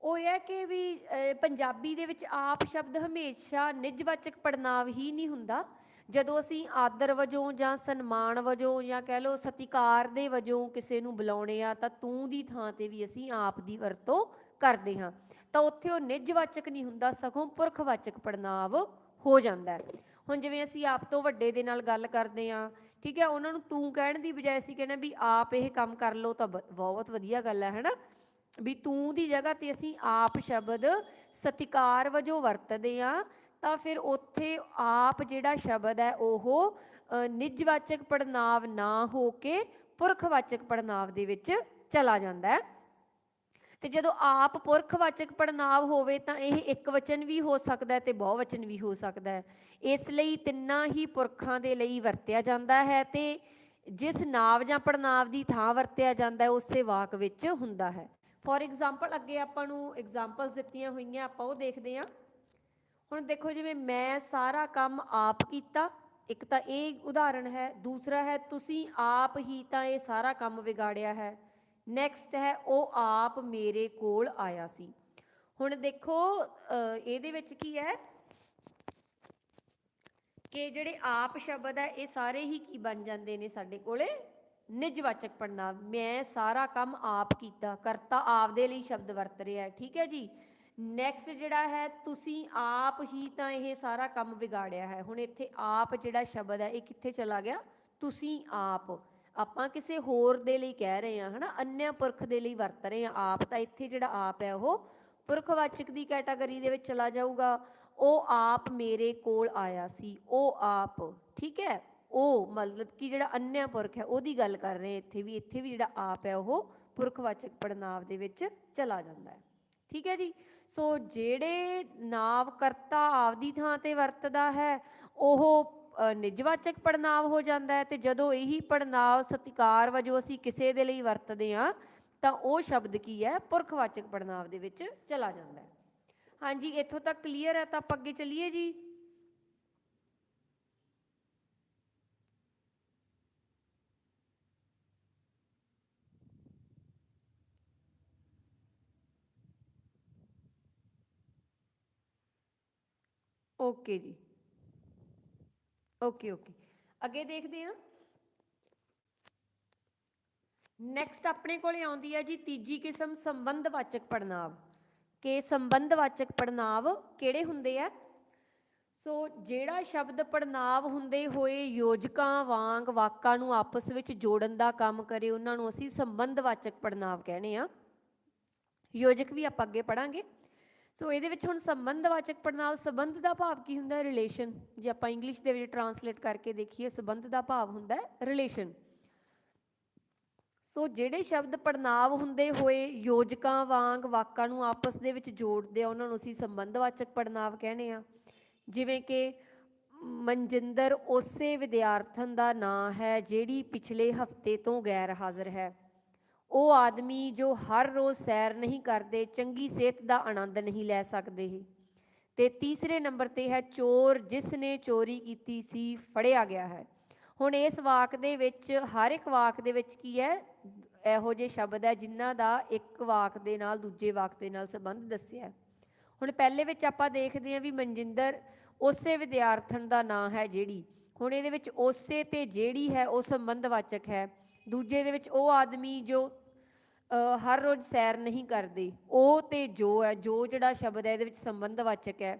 ਉਹ ਇਹ ਹੈ ਕਿ ਵੀ ਪੰਜਾਬੀ ਦੇ ਵਿੱਚ ਆਪ ਸ਼ਬਦ ਹਮੇਸ਼ਾ ਨਿਜਵਾਚਕ ਪੜਨਾਵ ਹੀ ਨਹੀਂ ਹੁੰਦਾ। ਜਦੋਂ ਅਸੀਂ ਆਦਰ ਵਜੋਂ ਜਾਂ ਸਨਮਾਨ ਵਜੋਂ ਜਾਂ ਕਹਿ ਲਓ ਸਤਿਕਾਰ ਦੇ ਵਜੋਂ ਕਿਸੇ ਨੂੰ ਬੁਲਾਉਣੇ ਆ, ਤਾਂ ਤੂੰ ਦੀ ਥਾਂ ਤੇ ਵੀ ਅਸੀਂ ਆਪ ਦੀ ਵਰਤੋਂ ਕਰਦੇ ਹਾਂ। ਤਾਂ ਉੱਥੇ ਉਹ ਨਿਜਵਾਚਕ ਨਹੀਂ ਹੁੰਦਾ, ਸਗੋਂ ਪੁਰਖਵਾਚਕ ਪੜਨਾਵ ਹੋ ਜਾਂਦਾ ਹੈ। ਹੁਣ ਜਿਵੇਂ ਅਸੀਂ ਆਪ ਤੋਂ ਵੱਡੇ ਦੇ ਨਾਲ ਗੱਲ ਕਰਦੇ ਆ ਠੀਕ ਹੈ, ਉਹਨਾਂ ਨੂੰ ਤੂੰ ਕਹਿਣ ਦੀ ਬਜਾਏ ਅਸੀਂ ਕਹਿੰਦੇ ਵੀ ਆਪ ਇਹ ਕੰਮ ਕਰ ਲਓ ਤਾਂ ਬ- ਬਹੁਤ ਵਧੀਆ ਗੱਲ ਹੈ ਹੈਨਾ ਵੀ ਤੂੰ ਦੀ ਜਗ੍ਹਾ ਤੇ ਅਸੀਂ ਆਪ ਸ਼ਬਦ ਸਤਿਕਾਰ ਵਜੋਂ ਵਰਤਦੇ ਆ ਤਾਂ ਫਿਰ ਉੱਥੇ ਆਪ ਜਿਹੜਾ ਸ਼ਬਦ ਹੈ ਉਹ ਅ, ਨਿਜਵਾਚਕ ਪੜਨਾਵ ਨਾ ਹੋ ਕੇ ਪੁਰਖਵਾਚਕ ਪੜਨਾਵ ਦੇ ਵਿੱਚ ਚਲਾ ਜਾਂਦਾ ਹੈ। ਤੇ ਜਦੋਂ ਆਪ ਪੁਰਖਵਾਚਕ ਪੜਨਾਵ ਹੋਵੇ ਤਾਂ ਇਹ ਇੱਕ ਵਚਨ ਵੀ ਹੋ ਸਕਦਾ ਹੈ ਤੇ ਬਹੁਵਚਨ ਵੀ ਹੋ ਸਕਦਾ ਹੈ। ਇਸ ਲਈ ਤਿੰਨਾਂ ਹੀ ਪੁਰਖਾਂ ਦੇ ਲਈ ਵਰਤਿਆ ਜਾਂਦਾ ਹੈ ਤੇ ਜਿਸ ਨਾਵ ਜਾਂ ਪੜਨਾਵ ਦੀ ਥਾਂ ਵਰਤਿਆ ਜਾਂਦਾ ਹੈ ਉਸੇ ਵਾਕ ਵਿੱਚ ਹੁੰਦਾ ਹੈ। ਫੋਰ ਐਗਜ਼ਾਮਪਲ ਅੱਗੇ ਆਪਾਂ ਨੂੰ ਐਗਜ਼ਾਮਪਲਸ ਦਿੱਤੀਆਂ ਹੋਈਆਂ, ਆਪਾਂ ਉਹ ਦੇਖਦੇ ਹਾਂ। ਹੁਣ ਦੇਖੋ ਜਿਵੇਂ ਮੈਂ ਸਾਰਾ ਕੰਮ ਆਪ ਕੀਤਾ, ਇੱਕ ਤਾਂ ਇਹ ਉਦਾਹਰਣ ਹੈ, ਦੂਸਰਾ ਹੈ, ਤੁਸੀਂ ਆਪ ਹੀ ਤਾਂ ਇਹ ਸਾਰਾ ਕੰਮ ਵਿਗਾੜਿਆ ਹੈ। ਨੈਕਸਟ ਹੈ, ਉਹ ਆਪ ਮੇਰੇ ਕੋਲ ਆਇਆ ਸੀ। ਹੁਣ ਦੇਖੋ ਇਹਦੇ ਵਿੱਚ ਕੀ ਹੈ? ਕਿ ਜਿਹੜੇ ਆਪ ਸ਼ਬਦ ਹੈ, ਇਹ ਸਾਰੇ ਹੀ ਕੀ ਬਣ ਜਾਂਦੇ ਨੇ ਸਾਡੇ ਕੋਲੇ? ਨਿਜਵਾਚਕ ਪੜਨਾਮ ਮੈਂ ਸਾਰਾ ਕੰਮ ਆਪ ਕੀਤਾ, ਕਰਤਾ ਆਪ ਦੇ ਲਈ ਸ਼ਬਦ ਵਰਤ ਰਿਹਾ ਹੈ, ਠੀਕ ਹੈ ਜੀ? ਨੈਕਸਟ ਜਿਹੜਾ ਹੈ, ਤੁਸੀਂ ਆਪ ਹੀ ਤਾਂ ਇਹ ਸਾਰਾ ਕੰਮ ਵਿਗਾੜਿਆ ਹੈ। ਹੁਣ ਇੱਥੇ ਆਪ ਜਿਹੜਾ ਸ਼ਬਦ ਹੈ, ਇਹ ਕਿੱਥੇ ਚਲਾ ਗਿਆ? ਤੁਸੀਂ ਆਪ। ਆਪਾਂ ਕਿਸੇ ਹੋਰ ਦੇ ਲਈ ਕਹਿ ਰਹੇ ਹਾਂ, ਹਨਾ? ਅੰਨਿਆ ਪੁਰਖ ਦੇ ਲਈ ਵਰਤ ਰਹੇ ਹਾਂ। ਆਪ ਤਾਂ ਇੱਥੇ ਜਿਹੜਾ ਆਪ ਹੈ, ਉਹ ਪੁਰਖਵਾਚਕ ਦੀ ਕੈਟਾਗਰੀ ਦੇ ਵਿੱਚ ਚਲਾ ਜਾਊਗਾ। ਉਹ ਆਪ ਮੇਰੇ ਕੋਲ ਆਇਆ ਸੀ, ਉਹ ਆਪ, ਠੀਕ ਹੈ? ਉਹ ਮਤਲਬ ਕਿ ਜਿਹੜਾ ਅੰਨਿਆ ਪੁਰਖ ਹੈ ਉਹਦੀ ਗੱਲ ਕਰ ਰਹੇ ਇੱਥੇ ਵੀ ਇੱਥੇ ਵੀ ਜਿਹੜਾ ਆਪ ਹੈ ਉਹ ਪੁਰਖਵਾਚਕ ਪੜਨਾਵ ਦੇ ਵਿੱਚ ਚਲਾ ਜਾਂਦਾ ਹੈ। ਠੀਕ ਹੈ ਜੀ? ਸੋ ਜਿਹੜੇ ਨਾਵ ਕਰਤਾ ਆਪਦੀ ਥਾਂ ਤੇ ਵਰਤਦਾ ਹੈ ਉਹ ਅ, ਨਿਜਵਾਚਕ ਪੜਨਾਵ ਹੋ ਜਾਂਦਾ ਹੈ ਤੇ ਜਦੋਂ ਇਹੀ ਪੜਨਾਵ ਸਤਿਕਾਰ ਵਜੋਂ ਅਸੀਂ ਕਿਸੇ ਦੇ ਲਈ ਵਰਤਦੇ ਹਾਂ ਤਾਂ ਉਹ ਸ਼ਬਦ ਕੀ ਹੈ? ਪੁਰਖਵਾਚਕ ਪੜਨਾਵ ਦੇ ਵਿੱਚ ਚਲਾ ਜਾਂਦਾ ਹੈ। ਹਾਂਜੀ ਇੱਥੋਂ ਤੱਕ ਕਲੀਅਰ ਹੈ ਤਾਂ ਆਪਾਂ ਅੱਗੇ ਚੱਲੀਏ ਜੀ। ਓਕੇ ਜੀ। ਓਕੇ ਓਕੇ ਅੱਗੇ ਦੇਖਦੇ ਹਾਂ। ਨੈਕਸਟ ਆਪਣੇ ਕੋਲੇ ਆਉਂਦੀ ਹੈ ਜੀ ਤੀਜੀ ਕਿਸਮ, ਸੰਬੰਧਵਾਚਕ ਪੜਨਾਵ ਕਿ ਸੰਬੰਧਵਾਚਕ ਪੜਨਾਵ ਕਿਹੜੇ ਹੁੰਦੇ ਆ? ਸੋ ਜਿਹੜਾ ਸ਼ਬਦ ਪੜਨਾਵ ਹੁੰਦੇ ਹੋਏ ਯੋਜਕਾਂ, ਵਾਂਗ ਵਾਕਾਂ ਨੂੰ ਆਪਸ ਵਿੱਚ ਜੋੜਨ ਦਾ ਕੰਮ ਕਰੇ, ਉਹਨਾਂ ਨੂੰ ਅਸੀਂ ਸੰਬੰਧਵਾਚਕ ਪੜਨਾਵ ਕਹਿੰਦੇ ਆ ਯੋਜਕ ਵੀ ਆਪਾਂ ਅੱਗੇ ਪੜਾਂਗੇ ਸੋ ਇਹਦੇ ਵਿੱਚ ਹੁਣ ਸੰਬੰਧਵਾਚਕ ਪੜਨਾਵ ਸੰਬੰਧ ਦਾ ਭਾਵ ਕੀ ਹੁੰਦਾ ਹੈ? ਰਿਲੇਸ਼ਨ ਜੇ ਆਪਾਂ ਇੰਗਲਿਸ਼ ਦੇ ਵਿੱਚ ਟਰਾਂਸਲੇਟ ਕਰਕੇ ਦੇਖੀਏ, ਸੰਬੰਧ ਦਾ ਭਾਵ ਹੁੰਦਾ ਹੈ ਰਿਲੇਸ਼ਨ ਸੋ ਜਿਹੜੇ ਸ਼ਬਦ ਪੜਨਾਵ ਹੁੰਦੇ ਹੋਏ ਯੋਜਕਾਂ, ਵਾਂਗ ਵਾਕਾਂ ਨੂੰ ਆਪਸ ਦੇ ਵਿੱਚ ਜੋੜਦੇ ਆ, ਉਹਨਾਂ ਨੂੰ ਅਸੀਂ ਸੰਬੰਧਵਾਚਕ ਪੜਨਾਵ ਕਹਿੰਦੇ ਆ। ਜਿਵੇਂ ਕਿ ਮਨਜਿੰਦਰ ਉਸੇ ਵਿਦਿਆਰਥਣ ਦਾ ਨਾਂ ਹੈ, ਜਿਹੜੀ ਪਿਛਲੇ ਹਫ਼ਤੇ ਤੋਂ ਗੈਰ ਹਾਜ਼ਰ ਹੈ। ਉਹ ਆਦਮੀ ਜੋ ਹਰ ਰੋਜ਼ ਸੈਰ ਨਹੀਂ ਕਰਦੇ, ਚੰਗੀ ਸਿਹਤ ਦਾ ਆਨੰਦ ਨਹੀਂ ਲੈ ਸਕਦੇ ਹੀ ਤੇ ਤੀਸਰੇ ਨੰਬਰ ਤੇ ਹੈ, ਚੋਰ ਜਿਸ ਨੇ ਚੋਰੀ ਕੀਤੀ ਸੀ, ਫੜਿਆ ਗਿਆ ਹੈ। ਹੁਣ ਇਸ ਵਾਕ ਦੇ ਵਿੱਚ, ਹਰ ਇੱਕ ਵਾਕ ਦੇ ਵਿੱਚ ਕੀ ਹੈ? ਇਹੋ ਜਿਹੇ ਸ਼ਬਦ ਹੈ ਜਿਨ੍ਹਾਂ ਦਾ ਇੱਕ ਵਾਕ ਦੇ ਨਾਲ ਦੂਜੇ ਵਾਕ ਦੇ ਨਾਲ ਸੰਬੰਧ ਦੱਸਿਆ ਹੁਣ ਪਹਿਲੇ ਵਿੱਚ ਆਪਾਂ ਦੇਖਦੇ ਹਾਂ ਵੀ ਮਨਜਿੰਦਰ ਉਸੇ ਵਿਦਿਆਰਥਣ ਦਾ ਨਾਂ ਹੈ ਜਿਹੜੀ। ਹੁਣ ਇਹਦੇ ਵਿੱਚ ਉਸੇ ਤੇ ਜਿਹੜੀ ਹੈ, ਉਹ ਸੰਬੰਧਵਾਚਕ ਹੈ। ਦੂਜੇ ਦੇ ਵਿੱਚ ਉਹ ਆਦਮੀ ਜੋ ਹਰ ਰੋਜ਼ ਸੈਰ ਨਹੀਂ ਕਰਦੇ, ਉਹ ਤੇ ਜੋ ਹੈ, ਜੋ ਜਿਹੜਾ ਸ਼ਬਦ ਹੈ, ਇਹਦੇ ਵਿੱਚ ਸੰਬੰਧਵਾਚਕ ਹੈ।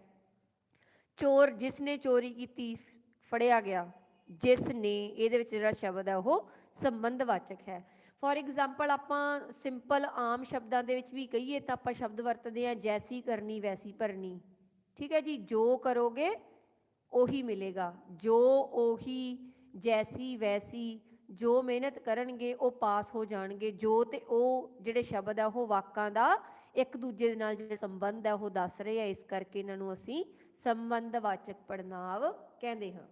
ਚੋਰ ਜਿਸ ਨੇ ਚੋਰੀ ਕੀਤੀ, ਫੜਿਆ ਗਿਆ ਜਿਸ ਨੇ ਇਹਦੇ ਵਿੱਚ ਜਿਹੜਾ ਸ਼ਬਦ ਹੈ, ਉਹ ਸੰਬੰਧਵਾਚਕ ਹੈ। ਫੋਰ ਐਗਜ਼ਾਮਪਲ ਆਪਾਂ ਸਿੰਪਲ ਆਮ ਸ਼ਬਦਾਂ ਦੇ ਵਿੱਚ ਵੀ ਕਹੀਏ ਤਾਂ ਆਪਾਂ ਸ਼ਬਦ ਵਰਤਦੇ ਆ ਜੈਸੀ ਕਰਨੀ, ਵੈਸੀ ਭਰਨੀ। ਠੀਕ ਹੈ ਜੀ? ਜੋ ਕਰੋਗੇ, ਉਹੀ ਮਿਲੇਗਾ। ਜੋ ਉਹੀ ਜੈਸੀ, ਵੈਸੀ ਜੋ ਮਿਹਨਤ ਕਰਨਗੇ, ਉਹ ਪਾਸ ਹੋ ਜਾਣਗੇ। ਜੋ ਤੇ ਉਹ ਜਿਹੜੇ ਸ਼ਬਦ ਆ, ਉਹ ਵਾਕਾਂ ਦਾ ਇੱਕ ਦੂਜੇ ਦੇ ਨਾਲ ਜਿਹੜਾ ਸੰਬੰਧ ਹੈ ਉਹ ਦੱਸ ਰਹੇ ਆ। ਇਸ ਕਰਕੇ ਇਹਨਾਂ ਨੂੰ ਅਸੀਂ ਸੰਬੰਧਵਾਚਕ ਪੜਨਾਵ ਕਹਿੰਦੇ ਹਾਂ।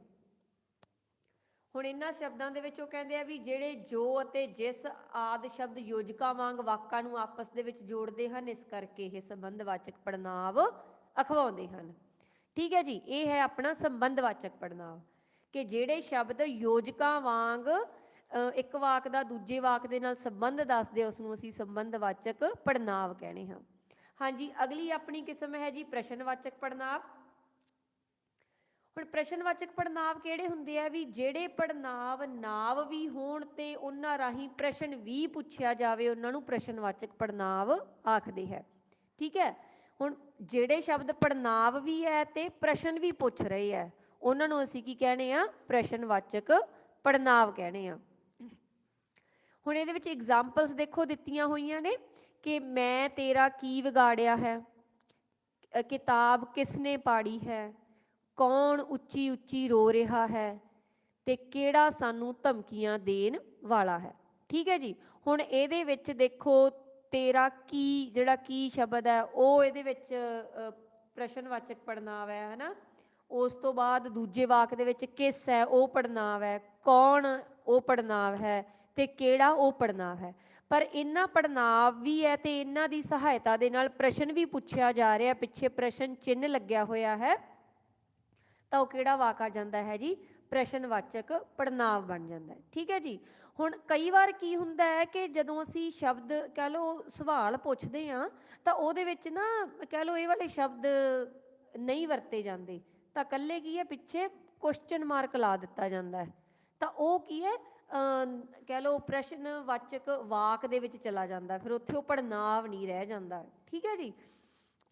ਹੁਣ ਇਹਨਾਂ ਸ਼ਬਦਾਂ ਦੇ ਵਿੱਚ ਉਹ ਕਹਿੰਦੇ ਆ ਵੀ ਜਿਹੜੇ ਜੋ ਅਤੇ ਜਿਸ ਆਦ ਸ਼ਬਦ ਯੋਜਕਾਂ ਵਾਂਗ ਵਾਕਾਂ ਨੂੰ ਆਪਸ ਦੇ ਵਿੱਚ ਜੋੜਦੇ ਹਨ, ਇਸ ਕਰਕੇ ਇਹ ਸੰਬੰਧਵਾਚਕ ਪੜਨਾਵ ਅਖਵਾਉਂਦੇ ਹਨ। ਠੀਕ ਹੈ ਜੀ, ਇਹ ਹੈ ਆਪਣਾ ਸੰਬੰਧਵਾਚਕ ਪੜਨਾਵ ਕਿ ਜਿਹੜੇ ਸ਼ਬਦ ਯੋਜਕਾਂ ਵਾਂਗ ਇੱਕ ਵਾਕ ਦਾ ਦੂਜੇ ਵਾਕ ਦੇ ਨਾਲ ਸੰਬੰਧ ਦੱਸਦੇ ਆ, ਉਸ ਨੂੰ ਅਸੀਂ ਸੰਬੰਧਵਾਚਕ ਪੜਨਾਵ ਕਹਿੰਦੇ ਹਾਂ। ਹਾਂਜੀ ਅਗਲੀ ਆਪਣੀ ਕਿਸਮ ਹੈ ਜੀ ਪ੍ਰਸ਼ਨਵਾਚਕ ਪੜਨਾਵ ਹੁਣ ਪ੍ਰਸ਼ਨਵਾਚਕ ਪੜਨਾਵ ਕਿਹੜੇ ਹੁੰਦੇ ਆ ਵੀ ਜਿਹੜੇ ਪੜਨਾਵ ਨਾਵ ਵੀ ਹੋਣ ਤੇ ਉਹਨਾਂ ਰਾਹੀਂ ਪ੍ਰਸ਼ਨ ਵੀ ਪੁੱਛਿਆ ਜਾਵੇ ਉਹਨਾਂ ਨੂੰ ਪ੍ਰਸ਼ਨਵਾਚਕ ਪੜਨਾਵ ਆਖਦੇ ਹੈ। ਠੀਕ ਹੈ? ਹੁਣ ਜਿਹੜੇ ਸ਼ਬਦ ਪੜਨਾਵ ਵੀ ਹੈ ਤੇ ਪ੍ਰਸ਼ਨ ਵੀ ਪੁੱਛ ਰਹੇ ਹੈ ਉਹਨਾਂ ਨੂੰ ਅਸੀਂ ਕੀ ਕਹਿੰਦੇ ਆ? ਪ੍ਰਸ਼ਨਵਾਚਕ ਪੜਨਾਵ ਕਹਿੰਦੇ ਆ। ਹੁਣ ਇਹਦੇ ਵਿੱਚ ਐਗਜ਼ਾਮਪਲਸ ਦੇਖੋ ਦਿੱਤੀਆਂ ਹੋਈਆਂ ਨੇ ਕਿ ਮੈਂ ਤੇਰਾ ਕੀ ਵਿਗਾੜਿਆ ਹੈ ਕਿਤਾਬ ਕਿਸ ਨੇ ਪਾੜੀ ਹੈ, ਕੌਣ ਉੱਚੀ ਉੱਚੀ ਰੋ ਰਿਹਾ ਹੈ ਤੇ ਕਿਹੜਾ ਸਾਨੂੰ ਧਮਕੀਆਂ ਦੇਣ ਵਾਲਾ ਹੈ। ਠੀਕ ਹੈ ਜੀ? ਹੁਣ ਇਹਦੇ ਵਿੱਚ ਦੇਖੋ ਤੇਰਾ ਕੀ, ਜਿਹੜਾ ਕੀ ਸ਼ਬਦ ਹੈ, ਉਹ ਇਹਦੇ ਵਿੱਚ ਪ੍ਰਸ਼ਨਵਾਚਕ ਪੜਨਾਵ ਹੈ, ਹਨਾ? ਉਸ ਤੋਂ ਬਾਅਦ ਦੂਜੇ ਵਾਕ ਦੇ ਵਿੱਚ ਕਿਸ ਹੈ, ਉਹ ਪੜਨਾਵ ਹੈ, ਕੌਣ ਉਹ ਪੜਨਾਵ ਹੈ ਤੇ ਕਿਹੜਾ ਉਹ ਪੜਨਾਵ ਹੈ? ਪਰ ਇਹਨਾਂ ਪੜਨਾਵ ਵੀ ਹੈ ਤੇ ਇਹਨਾਂ ਦੀ ਸਹਾਇਤਾ ਦੇ ਨਾਲ ਪ੍ਰਸ਼ਨ ਵੀ ਪੁੱਛਿਆ ਜਾ ਰਿਹਾ, ਪਿੱਛੇ ਪ੍ਰਸ਼ਨ ਚਿੰਨ੍ਹ ਲੱਗਿਆ ਹੋਇਆ ਹੈ। ਤਾਂ ਉਹ ਕਿਹੜਾ ਵਾਕ ਆ ਜਾਂਦਾ ਹੈ ਜੀ? ਪ੍ਰਸ਼ਨਵਾਚਕ ਪੜਨਾਵ ਬਣ ਜਾਂਦਾ ਹੈ। ਠੀਕ ਹੈ ਜੀ? ਹੁਣ ਕਈ ਵਾਰ ਕੀ ਹੁੰਦਾ ਹੈ ਕਿ ਜਦੋਂ ਅਸੀਂ ਸ਼ਬਦ ਕਹਿ ਲਓ ਸਵਾਲ ਪੁੱਛਦੇ ਆ ਤਾਂ ਉਹਦੇ ਵਿੱਚ ਨਾ ਕਹਿ ਲਓ ਇਹ ਵਾਲੇ ਸ਼ਬਦ ਨਹੀਂ ਵਰਤੇ ਜਾਂਦੇ। ਤਾਂ ਕੱਲੇ ਕੀ ਹੈ? ਪਿੱਛੇ ਕੁਐਸਚਨ ਮਾਰਕ ਲਾ ਦਿੱਤਾ ਜਾਂਦਾ ਹੈ। ਤਾਂ ਉਹ ਕੀ ਹੈ? ਕਹਿ ਲਓ ਪ੍ਰਸ਼ਨਵਾਚਕ ਵਾਕ ਦੇ ਵਿੱਚ ਚਲਾ ਜਾਂਦਾ, ਫਿਰ ਉੱਥੇ ਉਹ ਪੜਨਾਵ ਨਹੀਂ ਰਹਿ ਜਾਂਦਾ। ਠੀਕ ਹੈ ਜੀ?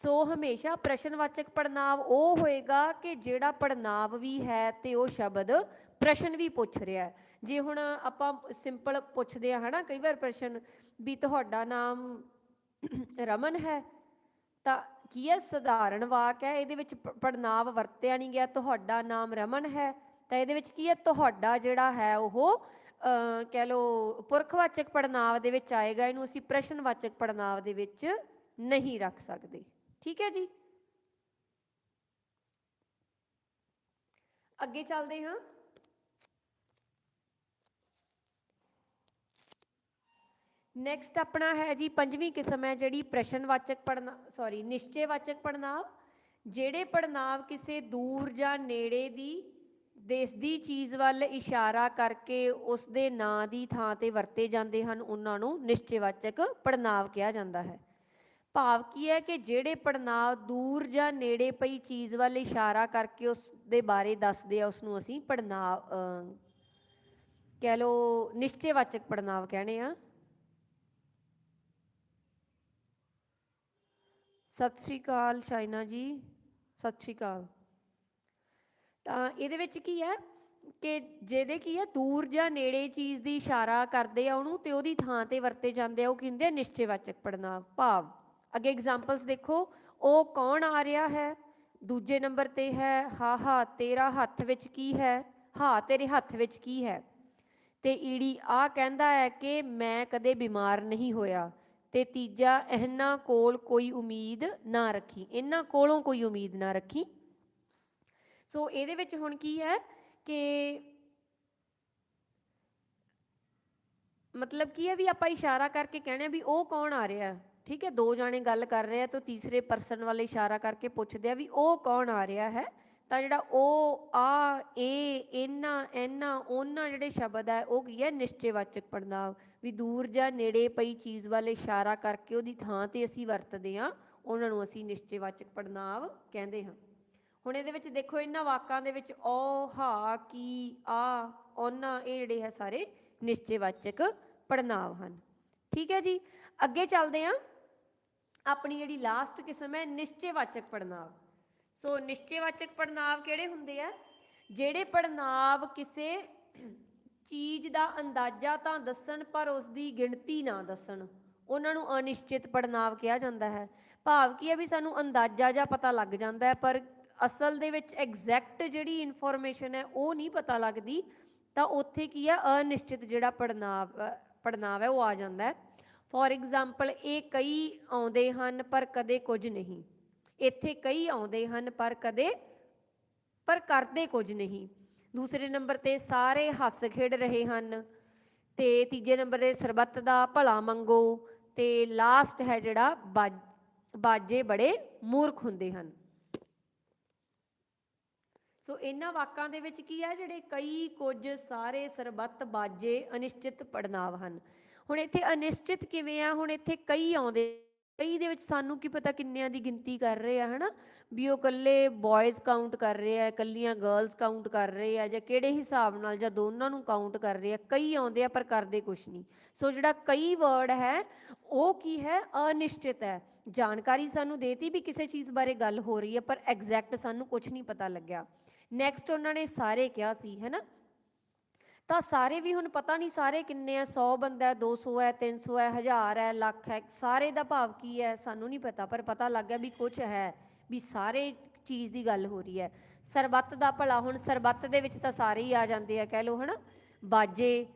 ਸੋ ਹਮੇਸ਼ਾ ਪ੍ਰਸ਼ਨਵਾਚਕ ਪੜਨਾਵ ਉਹ ਹੋਏਗਾ ਕਿ ਜਿਹੜਾ ਪੜਨਾਵ ਵੀ ਹੈ ਤੇ ਉਹ ਸ਼ਬਦ ਪ੍ਰਸ਼ਨ ਵੀ ਪੁੱਛ ਰਿਹਾ ਜੇ ਹੁਣ ਆਪਾਂ ਸਿੰਪਲ ਪੁੱਛਦੇ ਆ ਹਨਾ, ਕਈ ਵਾਰ ਪ੍ਰਸ਼ਨ ਵੀ ਤੁਹਾਡਾ ਨਾਮ ਰਮਨ ਹੈ, ਤਾਂ ਕੀ ਹੈ ਸਧਾਰਨ ਵਾਕ ਹੈ? ਇਹਦੇ ਵਿੱਚ ਪੜਨਾਵ ਵਰਤਿਆ ਨਹੀਂ ਗਿਆ, ਤੁਹਾਡਾ ਨਾਮ ਰਮਨ ਹੈ, ਤਾਂ ਇਹਦੇ ਵਿੱਚ ਕੀ ਹੈ? ਤੁਹਾਡਾ ਜਿਹੜਾ ਹੈ ਉਹ ਕਹਿ ਲਓ, ਪੁਰਖਵਾਚਕ ਪੜਨਾਵ ਦੇ ਵਿੱਚ ਆਏਗਾ, ਇਹਨੂੰ ਅਸੀਂ ਪ੍ਰਸ਼ਨਵਾਚਕ ਪੜਨਾਵ ਦੇ ਵਿੱਚ ਨਹੀਂ ਰੱਖ ਸਕਦੇ। ਠੀਕ ਹੈ ਜੀ? ਅੱਗੇ ਚੱਲਦੇ ਹਾਂ। ਨੈਕਸਟ ਆਪਣਾ ਹੈ ਜੀ ਪੰਜਵੀਂ ਕਿਸਮ ਹੈ, ਜਿਹੜੀ ਪ੍ਰਸ਼ਨਵਾਚਕ ਪੜਨਾ ਸੌਰੀ ਨਿਸ਼ਚੈਵਾਚਕ ਪੜਨਾਵ ਜਿਹੜੇ ਪੜਨਾਵ ਕਿਸੇ ਦੂਰ ਜਾਂ ਨੇੜੇ ਦੀ ਦੇਸ ਦੀ ਚੀਜ਼ ਵੱਲ ਇਸ਼ਾਰਾ ਕਰਕੇ ਉਸ ਦੇ ਨਾਂ ਦੀ ਥਾਂ ਤੇ ਵਰਤੇ ਜਾਂਦੇ ਹਨ, ਉਹਨਾਂ ਨੂੰ ਨਿਸ਼ਚੈਵਾਚਕ ਪੜਨਾਵ ਕਿਹਾ ਜਾਂਦਾ ਹੈ। ਭਾਵ ਕੀ ਹੈ ਕਿ ਜਿਹੜੇ ਪੜਨਾਵ ਦੂਰ ਜਾਂ ਨੇੜੇ ਪਈ ਚੀਜ਼ ਵੱਲ ਇਸ਼ਾਰਾ ਕਰਕੇ ਉਸ ਦੇ ਬਾਰੇ ਦੱਸਦੇ ਆ ਉਸ ਨੂੰ ਅਸੀਂ ਪੜਨਾਵ ਕਹਿ ਲਓ ਨਿਸ਼ਚੈਵਾਚਕ ਪੜਨਾਵ ਕਹਿੰਦੇ ਆ। ਸਤਿ ਸ਼੍ਰੀ ਅਕਾਲ, ਸ਼ਾਇਨਾ ਜੀ। ਸਤਿ ਸ਼੍ਰੀ ਅਕਾਲ। ਤਾਂ ਇਹਦੇ ਵਿੱਚ ਕੀ ਹੈ ਕਿ ਜਿਹਦੇ ਕੀ ਹੈ ਦੂਰ ਜਾਂ ਨੇੜੇ ਚੀਜ਼ ਦੀ ਇਸ਼ਾਰਾ ਕਰਦੇ ਆ ਉਹਨੂੰ ਤੇ ਉਹਦੀ ਥਾਂ ਤੇ ਵਰਤੇ ਜਾਂਦੇ ਆ, ਉਹ ਕਹਿੰਦੇ ਆ, ਨਿਸ਼ਚੈਵਾਚਕ ਪੜਨਾਵ ਭਾਵ। ਅੱਗੇ ਐਗਜ਼ਾਮਪਲਸ ਦੇਖੋ, ਉਹ ਕੌਣ ਆ ਰਿਹਾ ਹੈ? ਦੂਜੇ ਨੰਬਰ ਤੇ ਹੈ। ਹਾ ਹਾ, ਤੇਰਾ ਹੱਥ ਵਿੱਚ ਕੀ ਹੈ? ਹਾਂ, ਤੇਰੇ ਹੱਥ ਵਿੱਚ ਕੀ ਹੈ? ਤੇ ਈੜੀ ਆ ਕਹਿੰਦਾ ਹੈ ਕਿ ਮੈਂ ਕਦੇ ਬਿਮਾਰ ਨਹੀਂ ਹੋਇਆ ਤੇ ਤੀਜਾ, ਇਹਨਾਂ ਕੋਲ ਕੋਈ ਉਮੀਦ ਨਾ ਰੱਖੀ। ਇਹਨਾਂ ਕੋਲੋਂ ਕੋਈ ਉਮੀਦ ਨਾ ਰੱਖੀ। ਸੋ ਇਹਦੇ ਵਿੱਚ ਹੁਣ ਕੀ ਹੈ ਕਿ ਮਤਲਬ ਕੀ ਹੈ ਵੀ ਆਪਾਂ ਇਸ਼ਾਰਾ ਕਰਕੇ ਕਹਿਣਾ ਵੀ ਉਹ ਕੌਣ ਆ ਰਿਹਾ ਠੀਕ ਹੈ, ਦੋ ਜਾਣੇ ਗੱਲ ਕਰ ਰਹੇ ਆ ਤਾਂ ਤੀਸਰੇ ਪਰਸਨ ਵਾਲੇ ਇਸ਼ਾਰਾ ਕਰਕੇ ਪੁੱਛਦੇ ਆ ਵੀ ਉਹ ਕੌਣ ਆ ਰਿਹਾ ਹੈ? ਤਾਂ ਜਿਹੜਾ ਉਹ, ਆ, ਇਹ, ਇਹਨਾਂ ਇਹਨਾਂ, ਉਹਨਾਂ ਜਿਹੜੇ ਸ਼ਬਦ ਹੈ, ਉਹ ਕੀ ਹੈ? ਨਿਸ਼ਚੈਵਾਚਕ ਪੜਨਾਵ ਵੀ ਦੂਰ ਜਾਂ ਨੇੜੇ ਪਈ ਚੀਜ਼ ਵੱਲ ਇਸ਼ਾਰਾ ਕਰਕੇ ਉਹਦੀ ਥਾਂ ਤੇ ਅਸੀਂ ਵਰਤਦੇ ਆ ਉਹਨਾਂ ਨੂੰ ਅਸੀਂ ਨਿਸ਼ਚੈਵਾਚਕ ਪੜਨਾਵ ਕਹਿੰਦੇ ਹਾਂ। ਹੁਣ ਇਹਦੇ ਵਿੱਚ ਦੇਖੋ, ਇਹਨਾਂ ਵਾਕਾਂ ਦੇ ਵਿੱਚ ਔ ਹਾ, ਕੀ, ਆ ਉਹਨਾਂ ਇਹ ਜਿਹੜੇ ਹੈ ਸਾਰੇ ਨਿਸ਼ਚੈਵਾਚਕ ਪੜਨਾਵ ਹਨ। ਠੀਕ ਹੈ ਜੀ? ਅੱਗੇ ਚੱਲਦੇ ਹਾਂ। ਆਪਣੀ ਜਿਹੜੀ ਲਾਸਟ ਕਿਸਮ ਹੈ, ਨਿਸ਼ਚੈਵਾਚਕ ਪੜਨਾਵ ਸੋ ਨਿਸ਼ਚੈਵਾਚਕ ਪੜਨਾਵ ਕਿਹੜੇ ਹੁੰਦੇ ਆ? ਜਿਹੜੇ ਪੜਨਾਵ ਕਿਸੇ ਚੀਜ਼ ਦਾ ਅੰਦਾਜ਼ਾ ਤਾਂ ਦੱਸਣ, ਪਰ ਉਸ ਦੀ ਗਿਣਤੀ ਨਾ ਦੱਸਣ, ਉਹਨਾਂ ਨੂੰ ਅਨਿਸ਼ਚਿਤ ਪੜਨਾਵ ਕਿਹਾ ਜਾਂਦਾ ਹੈ। ਭਾਵ ਕੀ ਹੈ ਵੀ ਸਾਨੂੰ ਅੰਦਾਜ਼ਾ ਜਾਂ ਪਤਾ ਲੱਗ ਜਾਂਦਾ ਹੈ, ਪਰ ਅਸਲ ਦੇ ਵਿੱਚ ਐਗਜ਼ੈਕਟ ਜਿਹੜੀ ਇਨਫੋਰਮੇਸ਼ਨ ਹੈ, ਉਹ ਨਹੀਂ ਪਤਾ ਲੱਗਦੀ, ਤਾਂ ਉੱਥੇ ਕੀ ਹੈ? ਅਨਿਸ਼ਚਿਤ ਜਿਹੜਾ ਪੜਨਾਵ ਪੜਨਾਵ ਹੈ, ਉਹ ਆ ਜਾਂਦਾ ਹੈ। ਫੋਰ ਐਗਜ਼ਾਮਪਲ ਇਹ ਕਈ ਆਉਂਦੇ ਹਨ, ਪਰ ਕਦੇ ਕੁਝ ਨਹੀਂ। ਇੱਥੇ ਕਈ ਆਉਂਦੇ ਹਨ, ਪਰ ਕਦੇ, ਪਰ ਕਰਦੇ ਕੁਝ ਨਹੀਂ। ਦੂਸਰੇ ਨੰਬਰ ਤੇ ਸਾਰੇ ਹੱਸ ਖੇਡ ਰਹੇ ਹਨ, ਤੇ ਤੀਜੇ ਨੰਬਰ ਤੇ ਸਰਬੱਤ ਦਾ ਭਲਾ ਮੰਗੋ, ਤੇ ਲਾਸਟ ਹੈ ਜਿਹੜਾ ਬਾਜ- ਬਾਜੇ ਬੜੇ ਮੂਰਖ ਹੁੰਦੇ ਹਨ। ਸੋ ਇਹਨਾਂ ਵਾਕਾਂ ਦੇ ਵਿੱਚ ਕੀ ਹੈ, ਜਿਹੜੇ ਕਈ ਕੁਝ ਸਾਰੇ ਸਰਬੱਤ ਬਾਜੇ ਅਨਿਸ਼ਚਿਤ ਪੜਨਾਵ ਹਨ। ਹੁਣ ਇੱਥੇ ਅਨਿਸ਼ਚਿਤ ਕਿਵੇਂ ਆ? ਹੁਣ ਇੱਥੇ ਕਈ ਆਉਂਦੇ। ਕਈ ਦੇ ਵਿੱਚ ਸਾਨੂੰ ਕੀ ਪਤਾ ਕਿੰਨਿਆਂ ਦੀ ਗਿਣਤੀ ਕਰ ਰਹੇ ਆ, ਹਨਾ? ਵੀ ਉਹ ਇਕੱਲੇ ਬॉयਜ਼ ਕਾਊਂਟ ਕਰ ਰਹੇ ਆ, ਇਕੱਲੀਆਂ ਗਰਲਸ ਕਾਊਂਟ ਕਰ ਰਹੇ ਆ, ਜਾਂ ਕਿਹੜੇ ਹਿਸਾਬ ਨਾਲ ਜਾਂ ਦੋਨਾਂ ਨੂੰ ਕਾਊਂਟ ਕਰ ਰਹੇ ਆ। ਕਈ ਆਉਂਦੇ ਆ, ਪਰ ਕਰਦੇ ਕੁਛ ਨਹੀਂ। ਸੋ ਜਿਹੜਾ ਕਈ ਵਰਡ ਹੈ, ਉਹ ਕੀ ਹੈ? ਅਨਿਸ਼ਚਿਤ ਹੈ। ਜਾਣਕਾਰੀ ਸਾਨੂੰ ਦੇਤੀ ਵੀ ਕਿਸੇ ਚੀਜ਼ ਬਾਰੇ ਗੱਲ ਹੋ ਰਹੀ ਹੈ, ਪਰ ਐਗਜ਼ੈਕਟ ਸਾਨੂੰ ਕੁਝ ਨਹੀਂ ਪਤਾ ਲੱਗਿਆ। ਨੈਕਸਟ ਉਹਨਾਂ ਨੇ ਸਾਰੇ ਕਿਹਾ ਸੀ, ਹੈਨਾ? ਤਾਂ ਸਾਰੇ ਵੀ ਹੁਣ ਪਤਾ ਨਹੀਂ ਸਾਰੇ ਕਿੰਨੇ ਆ 100 ਬੰਦਾ ਹੈ 200 ਹੈ 300 ਹੈ 1000 ਹੈ, ਲੱਖ ਹੈ, ਸਾਰੇ ਦਾ ਭਾਵ ਕੀ ਹੈ ਸਾਨੂੰ ਨਹੀਂ ਪਤਾ, ਪਰ ਪਤਾ ਲੱਗ ਗਿਆ ਵੀ ਕੁਝ ਹੈ, ਵੀ ਸਾਰੇ ਚੀਜ਼ ਦੀ ਗੱਲ ਹੋ ਰਹੀ ਹੈ। ਸਰਬੱਤ ਦਾ ਭਲਾ, ਹੁਣ ਸਰਬੱਤ ਦੇ ਵਿੱਚ ਤਾਂ ਸਾਰੇ ਹੀ ਆ ਜਾਂਦੇ ਆ, ਕਹਿ ਲਓ, ਹਨਾ? ਬਾਜੇ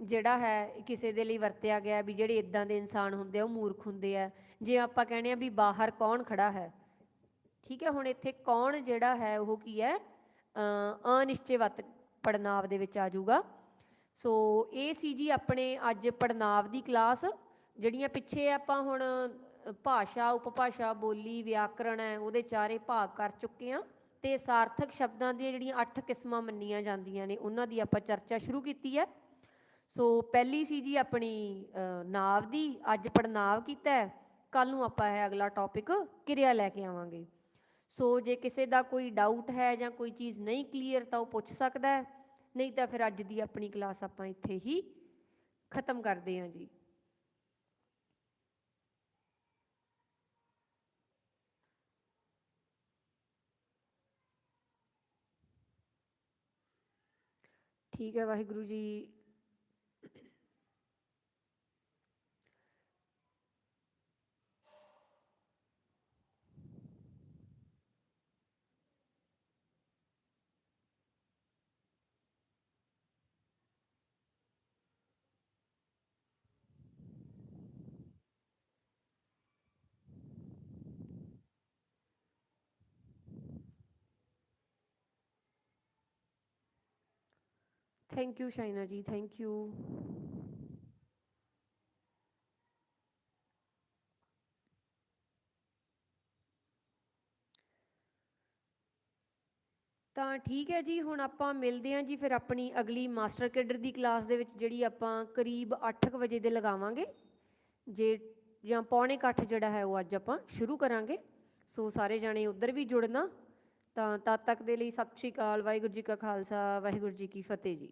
ਜਿਹੜਾ ਹੈ, ਕਿਸੇ ਦੇ ਲਈ ਵਰਤਿਆ ਗਿਆ ਵੀ ਜਿਹੜੇ ਇਦਾਂ ਦੇ ਇਨਸਾਨ ਹੁੰਦੇ ਆ, ਉਹ ਮੂਰਖ ਹੁੰਦੇ ਆ। ਜੇ ਆਪਾਂ ਕਹਿੰਦੇ ਆ ਵੀ ਬਾਹਰ ਕੌਣ ਖੜਾ ਹੈ? ਠੀਕ ਹੈ, ਹੁਣ ਇੱਥੇ ਕੌਣ ਜਿਹੜਾ ਹੈ, ਉਹ ਕੀ ਹੈ? ਅਨਿਸ਼ਚੈਵਤ ਪੜਨਾਵ ਦੇ ਵਿੱਚ ਆ ਜਾਊਗਾ। ਸੋ ਇਹ ਸੀ ਜੀ ਆਪਣੇ ਅੱਜ ਪੜਨਾਵ ਦੀ ਕਲਾਸ, ਜਿਹੜੀਆਂ ਪਿੱਛੇ ਆਪਾਂ ਹੁਣ ਭਾਸ਼ਾ, ਉਪਭਾਸ਼ਾ, ਬੋਲੀ, ਵਿਆਕਰਣ ਹੈ, ਉਹਦੇ ਚਾਰੇ ਭਾਗ ਕਰ ਚੁੱਕੇ ਆ ਤੇ ਸਾਰਥਕ ਸ਼ਬਦਾਂ ਦੀਆਂ ਜਿਹੜੀਆਂ 8 ਕਿਸਮਾਂ ਮੰਨੀਆਂ ਜਾਂਦੀਆਂ ਨੇ, ਉਹਨਾਂ ਦੀ ਆਪਾਂ ਚਰਚਾ ਸ਼ੁਰੂ ਕੀਤੀ ਹੈ। ਸੋ, ਪਹਿਲੀ ਸੀ ਜੀ ਆਪਣੀ ਨਾਵ ਦੀ, ਅੱਜ ਪੜਨਾਵ ਕੀਤਾ ਹੈ। ਕੱਲ ਨੂੰ ਆਪਾਂ ਇਹ ਅਗਲਾ ਟੌਪਿਕ ਕਿਰਿਆ ਲੈ ਕੇ ਆਵਾਂਗੇ। ਸੋ ਜੇ ਕਿਸੇ ਦਾ ਕੋਈ ਡਾਊਟ ਹੈ ਜਾਂ ਕੋਈ ਚੀਜ਼ ਨਹੀਂ ਕਲੀਅਰ ਤਾਂ ਉਹ ਪੁੱਛ ਸਕਦਾ ਹੈ, ਨਹੀਂ ਤਾਂ ਫਿਰ ਅੱਜ ਦੀ ਆਪਣੀ ਕਲਾਸ ਆਪਾਂ ਇੱਥੇ ਹੀ ਖਤਮ ਕਰਦੇ ਹਾਂ ਜੀ। ਠੀਕ ਹੈ ਵਾਹਿਗੁਰੂ ਜੀ। ਥੈਂਕ ਯੂ ਸ਼ਾਇਨਾ ਜੀ ਥੈਂਕ ਯੂ ਤਾਂ ਠੀਕ ਹੈ ਜੀ, ਹੁਣ ਆਪਾਂ ਮਿਲਦੇ ਹਾਂ ਜੀ ਫਿਰ ਆਪਣੀ ਅਗਲੀ ਮਾਸਟਰ ਕੇਡਰ ਦੀ ਕਲਾਸ ਦੇ ਵਿੱਚ, ਜਿਹੜੀ ਆਪਾਂ ਕਰੀਬ 8:00 ਵਜੇ ਦੇ ਲਗਾਵਾਂਗੇ। ਜੇ ਜਾਂ ਪੌਣੇ ਕੁ ਜਿਹੜਾ ਹੈ ਉਹ ਅੱਜ ਆਪਾਂ ਸ਼ੁਰੂ ਕਰਾਂਗੇ। ਸੋ ਸਾਰੇ ਜਾਣੇ ਉੱਧਰ ਵੀ ਜੁੜਨਾ। ਤਾਂ ਤਦ ਤੱਕ ਦੇ ਲਈ ਸਤਿ ਸ਼੍ਰੀ ਅਕਾਲ, ਵਾਹਿਗੁਰੂ ਜੀ ਕਾ ਖਾਲਸਾ, ਵਾਹਿਗੁਰੂ ਜੀ ਕੀ ਫਤਿਹ ਜੀ।